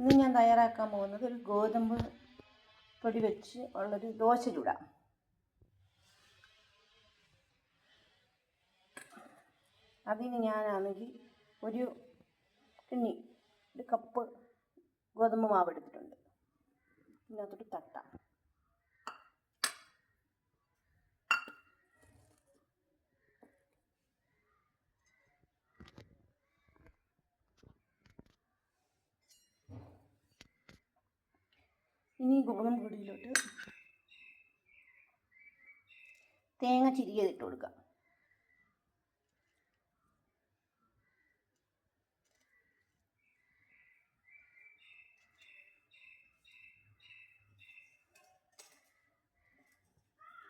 ഇന്ന് ഞാൻ തയ്യാറാക്കാൻ പോകുന്നത് ഒരു ഗോതമ്പ് പൊടി വെച്ച് ഉള്ളൊരു ദോശ ചൂടാം. അതിന് ഞാനാണെങ്കിൽ ഒരു കിണ്ണി ഒരു കപ്പ് ഗോതമ്പ് മാവ് എടുത്തിട്ടുണ്ട്. ഇതിനകത്തോട്ട് തട്ടാം. ഇനി ഗോതമ്പ് പൊടിയിലോട്ട് തേങ്ങ ചിരികതിട്ട് കൊടുക്കാം.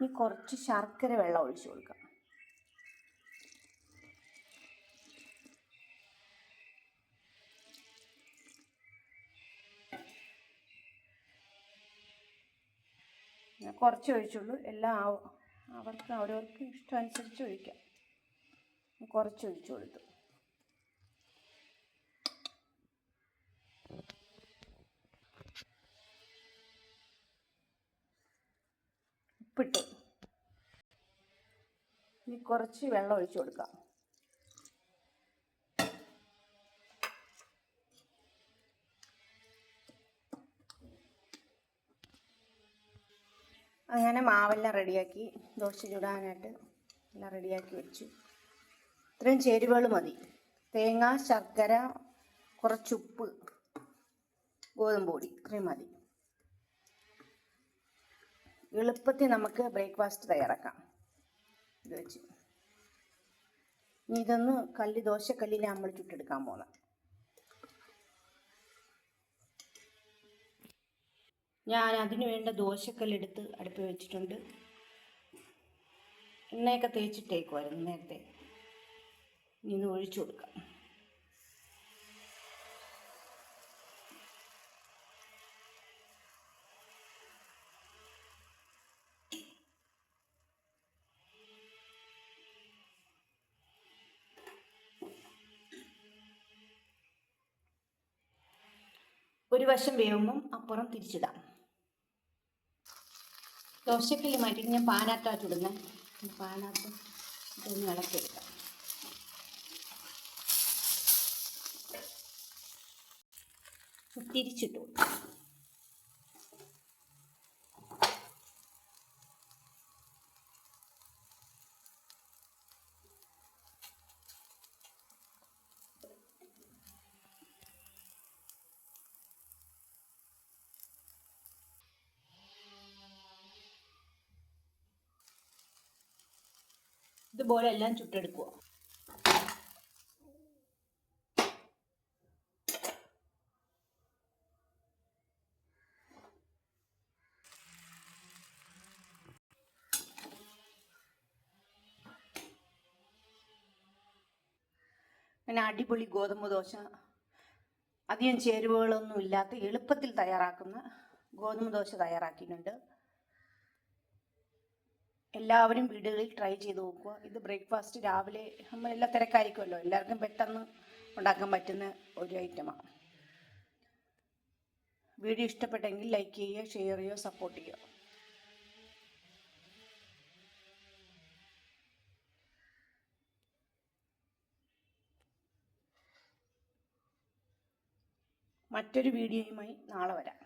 ഇനി കുറച്ച് ശർക്കര വെള്ളം ഒഴിച്ചു കൊടുക്കാം. കുറച്ച് ഒഴിച്ചുള്ളൂ. എല്ലാം അവർക്ക് അവരവർക്ക് ഇഷ്ടമനുസരിച്ച് ഒഴിക്കാം. കുറച്ച് ഒഴിച്ചു കൊടുത്തു. ഉപ്പിട്ട്. ഇനി കുറച്ച് വെള്ളം ഒഴിച്ചു കൊടുക്കാം. അങ്ങനെ മാവെല്ലാം റെഡിയാക്കി ദോശ ചുടാനായിട്ട് എല്ലാം റെഡിയാക്കി വെച്ചു. ഇത്രയും ചേരുവകൾ മതി. തേങ്ങ ശർക്കര കുറച്ചുപ്പ് ഗോതമ്പ് പൊടി ഇത്രയും മതി. എളുപ്പത്തിൽ നമുക്ക് ബ്രേക്ക്ഫാസ്റ്റ് തയ്യാറാക്കാം. ഇത് വെച്ച്. ഇനി ഇതൊന്ന് കല്ല് ദോശക്കല്ലിൽ നമ്മൾ ചുട്ടെടുക്കാൻ പോകുന്നത് ഞാൻ അതിന് വേണ്ട ദോശക്കല്ലെടുത്ത് അടുപ്പ് വെച്ചിട്ടുണ്ട്. എണ്ണയൊക്കെ തേച്ചിട്ടേക്കുമായിരുന്നു നേരത്തെ. ഇനി ഇത് ഒഴിച്ചു കൊടുക്കാം. ഒരു വശം വേവുമ്പം അപ്പുറം തിരിച്ചിടാം. ദോശക്കല്ല് മാറ്റിയിട്ട് ഞാൻ പാനാത്തായിട്ട് ഇടുന്നേ. പാനാത്ത് ഇതൊന്ന് ഇളക്കിയെടുക്കാം. തിരിച്ചിട്ടു ഇതുപോലെ എല്ലാം ചുട്ടെടുക്കുക പിന്നെ അടിപൊളി ഗോതമ്പ് ദോശ. അധികം ചേരുവകളൊന്നും ഇല്ലാത്ത എളുപ്പത്തിൽ തയ്യാറാക്കുന്ന ഗോതമ്പ് ദോശ തയ്യാറാക്കിയിട്ടുണ്ട്. എല്ലാവരും വീടുകളിൽ ട്രൈ ചെയ്ത് നോക്കുക. ഇത് ബ്രേക്ക്ഫാസ്റ്റ് രാവിലെ നമ്മൾ എല്ലാ തിരക്കായിരിക്കുമല്ലോ. എല്ലാവർക്കും പെട്ടെന്ന് ഉണ്ടാക്കാൻ പറ്റുന്ന ഒരു ഐറ്റമാണ് വീഡിയോ ഇഷ്ടപ്പെട്ടെങ്കിൽ ലൈക്ക് ചെയ്യുക ഷെയർ ചെയ്യുക സപ്പോർട്ട് ചെയ്യുക. മറ്റൊരു വീഡിയോയുമായി നാളെ വരാം.